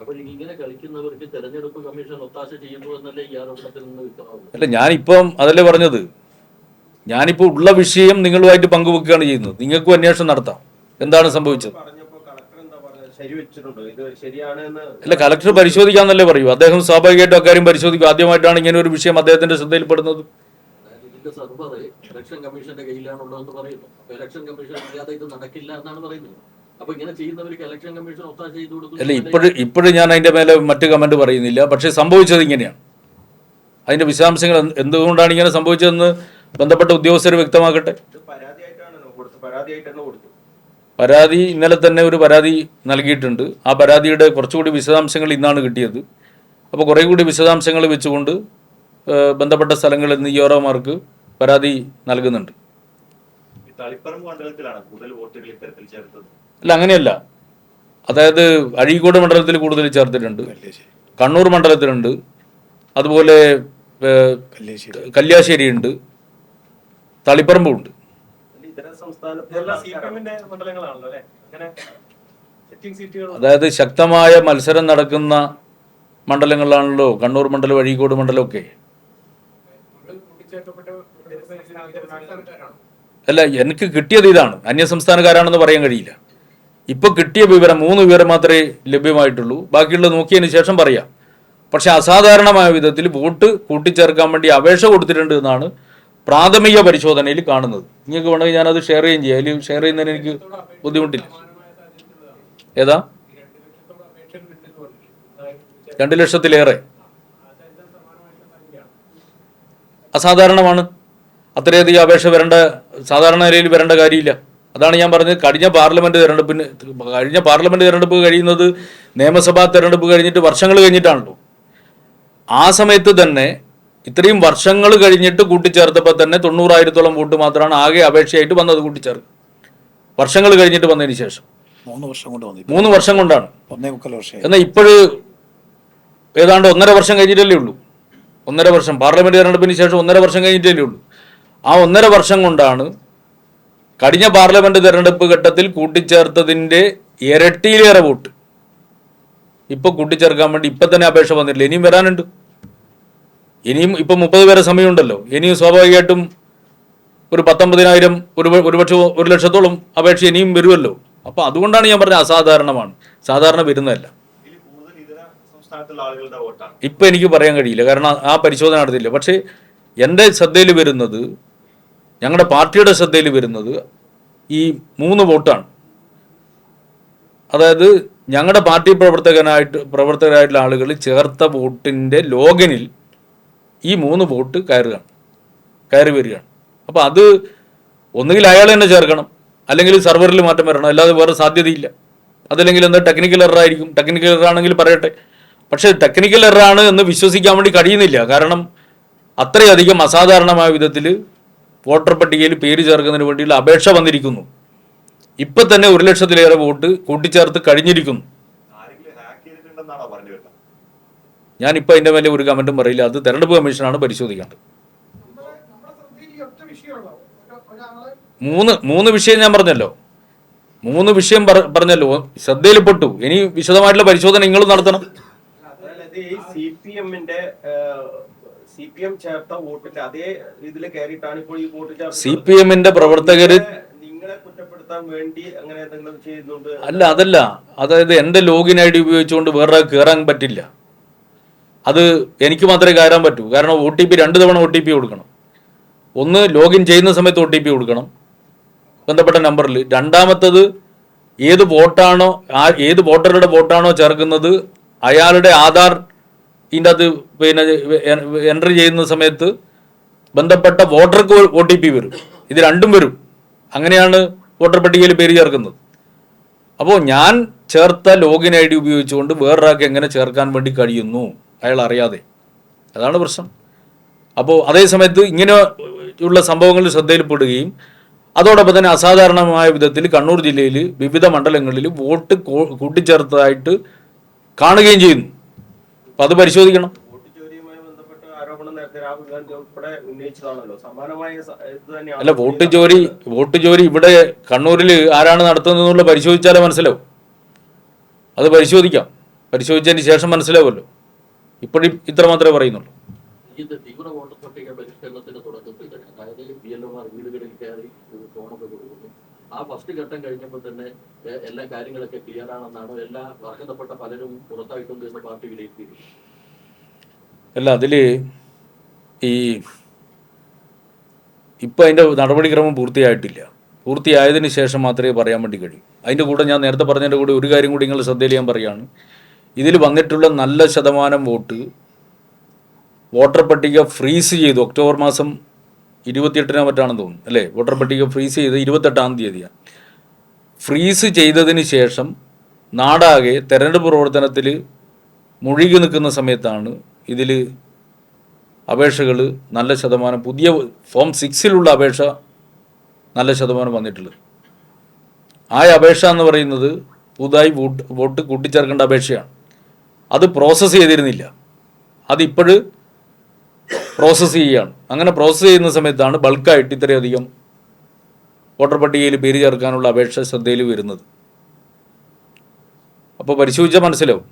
അപ്പോൾ ഇങ്ങനെ കളിക്കുന്നവർക്ക് തെരഞ്ഞെടുപ്പ് കമ്മീഷൻ ഒത്താശ ചെയ്യുന്നു എന്നല്ലേ ഈ ആരോപണത്തിൽ നിന്ന് അല്ല ഞാനിപ്പം അതല്ലേ പറഞ്ഞത്? ഞാനിപ്പോൾ ഉള്ള വിഷയം നിങ്ങളുമായിട്ട് പങ്കുവെക്കുകയാണ് ചെയ്യുന്നത്. നിങ്ങൾക്കും അന്വേഷണം നടത്താം. എന്താണ് സംഭവിച്ചത്? അല്ല കളക്ടർ കലക്ടർ പരിശോധിക്കാന്നല്ലേ പറയൂ അദ്ദേഹം സ്വാഭാവികമായിട്ടും അക്കാര്യം പരിശോധിക്കും. ആദ്യമായിട്ടാണ് ഇങ്ങനെ ഒരു വിഷയം അദ്ദേഹത്തിന്റെ ശ്രദ്ധയിൽപ്പെടുന്നത്. സർവർ ഇലക്ഷൻ കമ്മീഷന്റെ കയ്യിലാണുള്ളതെന്ന് പറയുന്നു. ഇലക്ഷൻ കമ്മീഷൻ അറിയാതെ ഇത് നടക്കില്ല എന്നാണ് പറയുന്നത്. അല്ല ഇപ്പോഴും ഇപ്പോഴും ഞാൻ അതിന്റെ മേലെ മറ്റ് കമന്റ് പറയുന്നില്ല. പക്ഷേ സംഭവിച്ചത് ഇങ്ങനെയാണ്. അതിന്റെ വിശദാംശങ്ങൾ എന്തുകൊണ്ടാണ് ഇങ്ങനെ സംഭവിച്ചതെന്ന് ബന്ധപ്പെട്ട ഉദ്യോഗസ്ഥർ വ്യക്തമാക്കട്ടെ? പരാതി ഇന്നലെ തന്നെ ഒരു പരാതി നൽകിയിട്ടുണ്ട്. ആ പരാതിയുടെ കുറച്ചുകൂടി വിശദാംശങ്ങൾ ഇന്നാണ് കിട്ടിയത്. അപ്പോൾ കുറേ കൂടി വിശദാംശങ്ങൾ വെച്ചുകൊണ്ട് ബന്ധപ്പെട്ട സ്ഥലങ്ങളിൽ നിന്ന് ഇയോറോമാർക്ക് പരാതി നൽകുന്നുണ്ട്. ഈ തളിപ്പറമ്പ് മണ്ഡലത്തിലാണ് കൂടുതൽ വോട്ടുകൾ ഇത്തരത്തിൽ ചേർത്തത്. അല്ല അങ്ങനെയല്ല. അതായത് അഴീക്കോട് മണ്ഡലത്തിൽ കൂടുതൽ ചേർത്തിട്ടുണ്ട്. കണ്ണൂർ മണ്ഡലത്തിലുണ്ട്. അതുപോലെ കല്യാശ്ശേരി. ഉണ്ട് തളിപ്പറമ്പും ഉണ്ട് അതായത് ശക്തമായ മത്സരം നടക്കുന്ന മണ്ഡലങ്ങളിലാണല്ലോ കണ്ണൂർ മണ്ഡലം അഴീക്കോട് മണ്ഡലം ഒക്കെ അല്ല എനിക്ക് കിട്ടിയത് ഇതാണ്. അന്യസംസ്ഥാനക്കാരാണെന്ന് പറയാൻ കഴിയില്ല. ഇപ്പൊ കിട്ടിയ വിവരം മൂന്ന് വിവരം മാത്രമേ ലഭ്യമായിട്ടുള്ളൂ. ബാക്കിയുള്ള നോക്കിയതിന് ശേഷം പറയാം. പക്ഷെ അസാധാരണമായ വിധത്തിൽ വോട്ട് കൂട്ടിച്ചേർക്കാൻ വേണ്ടി അപേക്ഷ കൊടുത്തിട്ടുണ്ട് എന്നാണ് പ്രാഥമിക പരിശോധനയിൽ കാണുന്നത്. നിങ്ങൾക്ക് വേണമെങ്കിൽ ഞാനത് ഷെയർ ചെയ്യുകയും ചെയ്യാം. അതിൽ ഷെയർ ചെയ്യുന്നതിന് എനിക്ക് ബുദ്ധിമുട്ടില്ല. ഏതാ? രണ്ട് ലക്ഷത്തിലേറെ. അസാധാരണമാണ്. അത്രയധികം അപേക്ഷ വരേണ്ട സാധാരണ നിലയിൽ വരേണ്ട കാര്യമില്ല. അതാണ് ഞാൻ പറഞ്ഞത്. കഴിഞ്ഞ പാർലമെന്റ് തെരഞ്ഞെടുപ്പിന് കഴിഞ്ഞ പാർലമെന്റ് തെരഞ്ഞെടുപ്പ് കഴിയുന്നത് നിയമസഭാ തെരഞ്ഞെടുപ്പ് കഴിഞ്ഞിട്ട് വർഷങ്ങൾ കഴിഞ്ഞിട്ടാണല്ലോ. ആ സമയത്ത് തന്നെ ഇത്രയും വർഷങ്ങൾ കഴിഞ്ഞിട്ട് കൂട്ടിച്ചേർത്തപ്പോൾ തന്നെ തൊണ്ണൂറായിരത്തോളം വോട്ട് മാത്രമാണ് ആകെ അപേക്ഷയായിട്ട് വന്നത് കൂട്ടിച്ചേർക്ക് വർഷങ്ങൾ കഴിഞ്ഞിട്ട് വന്നതിന് ശേഷം. മൂന്ന് വർഷം കൊണ്ട് വന്നു മൂന്ന് വർഷം കൊണ്ടാണ്. എന്നാൽ ഇപ്പോഴ് ഏതാണ്ട് ഒന്നര വർഷം കഴിഞ്ഞിട്ടല്ലേ ഉള്ളൂ. ഒന്നര വർഷം. പാർലമെന്റ് തെരഞ്ഞെടുപ്പിന് ശേഷം ഒന്നര വർഷം കഴിഞ്ഞിട്ടല്ലേ ഉള്ളൂ. ആ ഒന്നര വർഷം കൊണ്ടാണ് കഴിഞ്ഞ പാർലമെന്റ് തെരഞ്ഞെടുപ്പ് ഘട്ടത്തിൽ കൂട്ടിച്ചേർത്തതിന്റെ ഇരട്ടിയിലേറെ വോട്ട്. ഇപ്പൊ കൂട്ടിച്ചേർക്കാൻ വേണ്ടി ഇപ്പൊ തന്നെ അപേക്ഷ വന്നിട്ടില്ല. ഇനിയും വരാനുണ്ട്. ഇനിയും ഇപ്പൊ മുപ്പത് പേരെ സമയമുണ്ടല്ലോ. ഇനിയും സ്വാഭാവികമായിട്ടും ഒരു പത്തൊമ്പതിനായിരം ഒരു ഒരുപക്ഷെ ഒരു ലക്ഷത്തോളം അപേക്ഷ ഇനിയും വരുമല്ലോ. അപ്പൊ അതുകൊണ്ടാണ് ഞാൻ പറഞ്ഞത് അസാധാരണമാണ്. സാധാരണ വരുന്നതല്ല. ഇപ്പം എനിക്ക് പറയാൻ കഴിയില്ല. കാരണം ആ പരിശോധന നടത്തില്ല പക്ഷേ എന്റെ ശ്രദ്ധയിൽ വരുന്നത് ഞങ്ങളുടെ പാർട്ടിയുടെ ശ്രദ്ധയിൽ വരുന്നത് ഈ മൂന്ന് വോട്ടാണ്. അതായത് ഞങ്ങളുടെ പാർട്ടി പ്രവർത്തകനായിട്ട് പ്രവർത്തകരായിട്ടുള്ള ആളുകൾ ചേർത്ത വോട്ടിന്റെ ലോഗനിൽ ഈ മൂന്ന് വോട്ട് കയറുകയാണ് കയറി വരികയാണ്. അപ്പോൾ അത് ഒന്നുകിൽ അയാൾ തന്നെ ചേർക്കണം അല്ലെങ്കിൽ സെർവറിൽ മാറ്റം വരണം അല്ലാതെ വേറെ സാധ്യതയില്ല. അതല്ലെങ്കിൽ എന്താ ടെക്നിക്കൽ എറർ ആയിരിക്കും. ടെക്നിക്കൽ എറർ ആണെങ്കിൽ പറയട്ടെ. പക്ഷേ ടെക്നിക്കൽ എറർ ആണ് എന്ന് വിശ്വസിക്കാൻ വേണ്ടി കഴിയുന്നില്ല. കാരണം അത്രയധികം അസാധാരണമായ വിധത്തിൽ വോട്ടർ പട്ടികയിൽ പേര് ചേർക്കുന്നതിന് വേണ്ടിയുള്ള അപേക്ഷ വന്നിരിക്കുന്നു. ഇപ്പൊ തന്നെ ഒരു ലക്ഷത്തിലേറെ വോട്ട് കൂട്ടിച്ചേർത്ത് കഴിഞ്ഞിരിക്കുന്നു. ഞാനിപ്പോൾ അതിന്റെ മേലെ ഒരു കമന്റും പറയില്ല. അത് തെരഞ്ഞെടുപ്പ് കമ്മീഷനാണ് പരിശോധിക്കേണ്ടത്. മൂന്ന് മൂന്ന് വിഷയം ഞാൻ പറഞ്ഞല്ലോ. മൂന്ന് വിഷയം പറഞ്ഞല്ലോ. ശ്രദ്ധയിൽപ്പെട്ടു. ഇനി വിശദമായിട്ടുള്ള പരിശോധന നിങ്ങൾ നടത്തണം. അതായത് ഈ സി പി എമ്മിന്റെ സി പി എം ചേർത്ത വോട്ടിന്റെ അതേ ഇതിൽ കയറിയിട്ടാണ് ഇപ്പോൾ ഈ വോട്ട് ചേർത്തത്. സി പി എമ്മിന്റെ പ്രവർത്തകര് നിങ്ങളെ- നിങ്ങളെ കുറ്റപ്പെടുത്താൻ വേണ്ടി അങ്ങനെ എന്തെങ്കിലും ചെയ്യുന്നുണ്ട് അല്ല അതല്ല. അതായത് എന്റെ ലോഗിൻ ഐ ഡി ഉപയോഗിച്ചുകൊണ്ട് വേറെ കയറാൻ പറ്റില്ല. അത് എനിക്ക് മാത്രമേ കയറാൻ പറ്റൂ. കാരണം ഒ ടി പി രണ്ട് തവണ ഒ ടി പി കൊടുക്കണം. ഒന്ന് ലോഗിൻ ചെയ്യുന്ന സമയത്ത് ഒ ടി പി കൊടുക്കണം. ബന്ധപ്പെട്ട നമ്പറിൽ രണ്ടാമത്തത് ഏത് വോട്ടാണോ ആ ഏത് വോട്ടറുടെ വോട്ടാണോ ചേർക്കുന്നത് അയാളുടെ ആധാർ ഇതിന്റെ അത് പിന്നെ എൻട്രി ചെയ്യുന്ന സമയത്ത് ബന്ധപ്പെട്ട വോട്ടർക്ക് ഒ ടി പി വരും. ഇത് രണ്ടും വരും. അങ്ങനെയാണ് വോട്ടർ പട്ടികയിൽ പേര് ചേർക്കുന്നത്. അപ്പോൾ ഞാൻ ചേർത്ത ലോഗിൻ ഐ ഡി ഉപയോഗിച്ചുകൊണ്ട് വേറൊരാൾക്ക് എങ്ങനെ ചേർക്കാൻ വേണ്ടി കഴിയുന്നു അയാൾ അറിയാതെ. അതാണ് പ്രശ്നം. അപ്പോൾ അതേ സമയത്ത് ഇങ്ങനെ ഉള്ള സംഭവങ്ങൾ ശ്രദ്ധയിൽപ്പെടുകയും അതോടൊപ്പം തന്നെ അസാധാരണമായ വിധത്തിൽ കണ്ണൂർ ജില്ലയിൽ വിവിധ മണ്ഡലങ്ങളിൽ വോട്ട് കൂട്ടിച്ചേർത്തതായിട്ട് കാണുകയും ചെയ്യുന്നു. അപ്പം അത് പരിശോധിക്കണം. അല്ല വോട്ട് ജോലി വോട്ട് ജോലി ഇവിടെ കണ്ണൂരിൽ ആരാണ് നടത്തുന്നതെന്നുള്ള പരിശോധിച്ചാലേ മനസ്സിലാവും. അത് പരിശോധിക്കാം. പരിശോധിച്ചതിന് ശേഷം മനസ്സിലാവുമല്ലോ. ഇപ്പോഴും ഇത്ര മാത്രമേ പറയുന്നുള്ളൂ. ഇത് തീവ്ര വോട്ടർ പട്ടിക പരിഷ്കരണത്തിന്റെ തുടക്കത്തിൽ തന്നെ അതായത് ബി എൽ ഒമാർ വീടുകളിൽ കയറി ഒരു ഫോണൊക്കെ കൊടുക്കുന്നു. ആ ഫസ്റ്റ് ഘട്ടം കഴിഞ്ഞപ്പോൾ തന്നെ എല്ലാ കാര്യങ്ങളൊക്കെ ക്ലിയർ ആണെന്നാണ് എല്ലാ അർഹതപ്പെട്ട പലരും പുറത്തായിട്ടുണ്ട് എന്ന് പാർട്ടി വിലയിരുത്തിയത് അല്ല അതിൽ ഈ ഇപ്പം അതിന്റെ നടപടിക്രമം പൂർത്തിയായിട്ടില്ല. പൂർത്തിയായതിന് ശേഷം മാത്രമേ പറയാൻ വേണ്ടി കഴിയൂ. അതിന്റെ കൂടെ ഞാൻ നേരത്തെ പറഞ്ഞതിന്റെ കൂടെ ഒരു കാര്യം കൂടി നിങ്ങൾ ശ്രദ്ധയിൽ ഞാൻ പറയുകയാണ്. ഇതിൽ വന്നിട്ടുള്ള നല്ല ശതമാനം വോട്ട് വോട്ടർ പട്ടിക ഫ്രീസ് ചെയ്തു. ഒക്ടോബർ മാസം ഇരുപത്തിയെട്ടിനോ പറ്റാണെന്ന് തോന്നുന്നു അല്ലേ? വോട്ടർ പട്ടിക ഫ്രീസ് ചെയ്ത് ഇരുപത്തെട്ടാം തീയതിയാണ് ഫ്രീസ് ചെയ്തതിന് ശേഷം നാടാകെ തെരഞ്ഞെടുപ്പ് പ്രവർത്തനത്തിൽ മുഴുകി നിൽക്കുന്ന സമയത്താണ് ഇതിൽ അപേക്ഷകൾ നല്ല ശതമാനം പുതിയ ഫോം സിക്സിലുള്ള അപേക്ഷ നല്ല ശതമാനം വന്നിട്ടുള്ളത്. ആ അപേക്ഷ എന്ന് പറയുന്നത് പുതുതായി വോട്ട് വോട്ട് കൂട്ടിച്ചേർക്കേണ്ട അപേക്ഷയാണ്. അത് പ്രോസസ്സ് ചെയ്തിരുന്നില്ല. അതിപ്പോഴ് പ്രോസസ്സ് ചെയ്യുകയാണ്. അങ്ങനെ പ്രോസസ്സ് ചെയ്യുന്ന സമയത്താണ് ബൾക്കായിട്ട് ഇത്രയധികം വോട്ടർ പട്ടികയിൽ പേര് ചേർക്കാനുള്ള അപേക്ഷ ശ്രദ്ധയിൽ വരുന്നത്. അപ്പോൾ പരിശോധിച്ചാൽ മനസ്സിലാവും.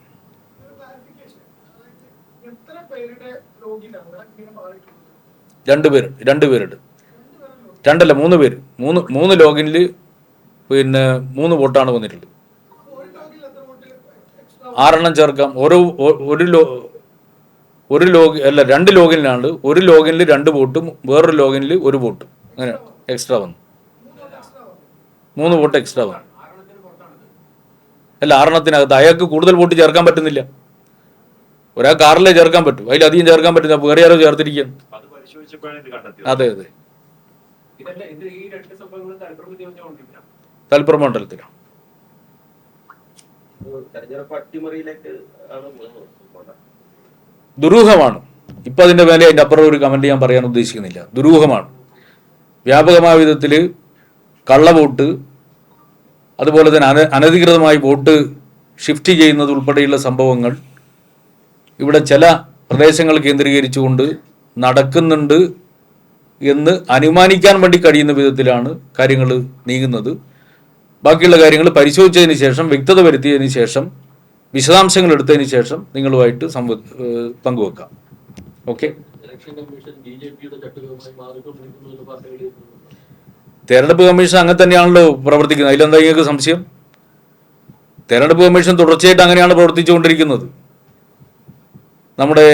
രണ്ട് പേര് രണ്ട് പേരുണ്ട് രണ്ടല്ല മൂന്ന് പേര്. മൂന്ന് മൂന്ന് ലോഗിനിൽ പിന്നെ മൂന്ന് വോട്ടാണ് വന്നിട്ടുള്ളത്. ആറെണ്ണം ചേർക്കാം. ഓരോ ഒരു ഒരു ലോഗ് അല്ല രണ്ട് ലോഗിനിലാണ് ഒരു ലോഗിനിൽ രണ്ട് വോട്ടും വേറൊരു ലോഗിനിൽ ഒരു വോട്ടും അങ്ങനെ എക്സ്ട്രാ വന്നു. മൂന്ന് വോട്ട് എക്സ്ട്രാ വന്നു. അല്ല ആറെണ്ണത്തിനകത്ത് അയാൾക്ക് കൂടുതൽ വോട്ട് ചേർക്കാൻ പറ്റുന്നില്ല. ഒരാൾക്ക് കാറിലെ ചേർക്കാൻ പറ്റൂ. അതിലധികം ചേർക്കാൻ പറ്റുന്ന വേറെ ആരോ ചേർത്തിരിക്കുകയാണ്. അത് അതെ. തലപ്പുറം മണ്ഡലത്തിലാണ്. തെരഞ്ഞെടുപ്പ് അട്ടിമറിയിലേക്ക് ആണ്. ദുരൂഹമാണ്. ഇപ്പം അതിന്റെ മേലെ അതിന്റെ അപ്പുറം ഒരു കമന്റ് ഞാൻ പറയാൻ ഉദ്ദേശിക്കുന്നില്ല. ദുരൂഹമാണ്. വ്യാപകമായ വിധത്തിൽ കള്ളവോട്ട് അതുപോലെ തന്നെ അന അനധികൃതമായി വോട്ട് ഷിഫ്റ്റ് ചെയ്യുന്നത് ഉൾപ്പെടെയുള്ള സംഭവങ്ങൾ ഇവിടെ ചില പ്രദേശങ്ങൾ കേന്ദ്രീകരിച്ചുകൊണ്ട് നടക്കുന്നുണ്ട് എന്ന് അനുമാനിക്കാൻ വേണ്ടി കഴിയുന്ന വിധത്തിലാണ് കാര്യങ്ങൾ നീങ്ങുന്നത്. ബാക്കിയുള്ള കാര്യങ്ങൾ പരിശോധിച്ചതിന് ശേഷം വ്യക്തത വരുത്തിയതിന് ശേഷം വിശദാംശങ്ങൾ എടുത്തതിന് ശേഷം നിങ്ങളുമായിട്ട് സംവ പങ്കുവെക്കാം. ഓക്കെ തെരഞ്ഞെടുപ്പ് കമ്മീഷൻ അങ്ങനെ തന്നെയാണല്ലോ പ്രവർത്തിക്കുന്നത്. അതിലെന്താ നിങ്ങൾക്ക് സംശയം? തെരഞ്ഞെടുപ്പ് കമ്മീഷൻ തുടർച്ചയായിട്ട് അങ്ങനെയാണ് പ്രവർത്തിച്ചുകൊണ്ടിരിക്കുന്നത്. നമ്മുടെ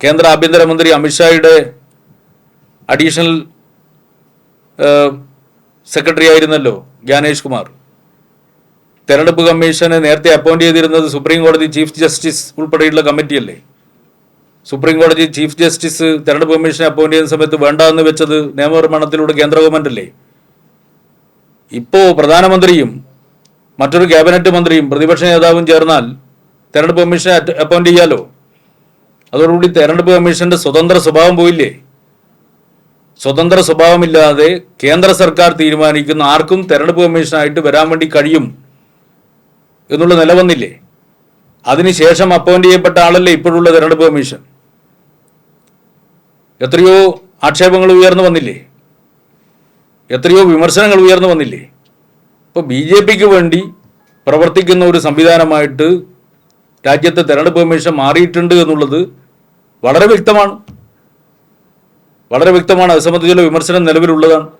കേന്ദ്ര ആഭ്യന്തരമന്ത്രി അമിത്ഷായുടെ അഡീഷണൽ സെക്രട്ടറി ആയിരുന്നല്ലോ ജ്ഞാനേഷ് കുമാർ. തെരഞ്ഞെടുപ്പ് കമ്മീഷനെ നേരത്തെ അപ്പോയിന്റ് ചെയ്തിരുന്നത് സുപ്രീം കോടതി ചീഫ് ജസ്റ്റിസ് ഉൾപ്പെടെയുള്ള കമ്മിറ്റിയല്ലേ? സുപ്രീം കോടതി ചീഫ് ജസ്റ്റിസ് തെരഞ്ഞെടുപ്പ് കമ്മീഷനെ അപ്പോയിന്റ് ചെയ്യുന്ന സമയത്ത് വേണ്ട എന്ന് വെച്ചത് നിയമനിർമ്മാണത്തിലൂടെ കേന്ദ്ര ഗവൺമെന്റ് അല്ലേ ഇപ്പോ പ്രധാനമന്ത്രിയും മറ്റൊരു ക്യാബിനറ്റ് മന്ത്രിയും പ്രതിപക്ഷ നേതാവും ചേർന്നാൽ തെരഞ്ഞെടുപ്പ് കമ്മീഷനെ അപ്പോയിന്റ് ചെയ്യാലോ? അതോടുകൂടി തെരഞ്ഞെടുപ്പ് കമ്മീഷന്റെ സ്വതന്ത്ര സ്വഭാവം പോയില്ലേ? സ്വതന്ത്ര സ്വഭാവമില്ലാതെ കേന്ദ്ര സർക്കാർ തീരുമാനിക്കുന്ന ആർക്കും തെരഞ്ഞെടുപ്പ് കമ്മീഷനായിട്ട് വരാൻ വേണ്ടി കഴിയും എന്നുള്ള നില വന്നില്ലേ? അതിനുശേഷം അപ്പോയിന്റ് ചെയ്യപ്പെട്ട ആളല്ലേ ഇപ്പോഴുള്ള തെരഞ്ഞെടുപ്പ് കമ്മീഷൻ? എത്രയോ ആക്ഷേപങ്ങൾ ഉയർന്നു വന്നില്ലേ? എത്രയോ വിമർശനങ്ങൾ ഉയർന്നു വന്നില്ലേ? ഇപ്പോൾ ബി ജെ പിക്ക് വേണ്ടി പ്രവർത്തിക്കുന്ന ഒരു സംവിധാനമായിട്ട് രാജ്യത്തെ തെരഞ്ഞെടുപ്പ് കമ്മീഷൻ മാറിയിട്ടുണ്ട് എന്നുള്ളത് വളരെ വ്യക്തമാണ്. വളരെ വ്യക്തമാണ്. അത് സംബന്ധിച്ചുള്ള വിമർശനം നിലവിലുള്ളതാണ്.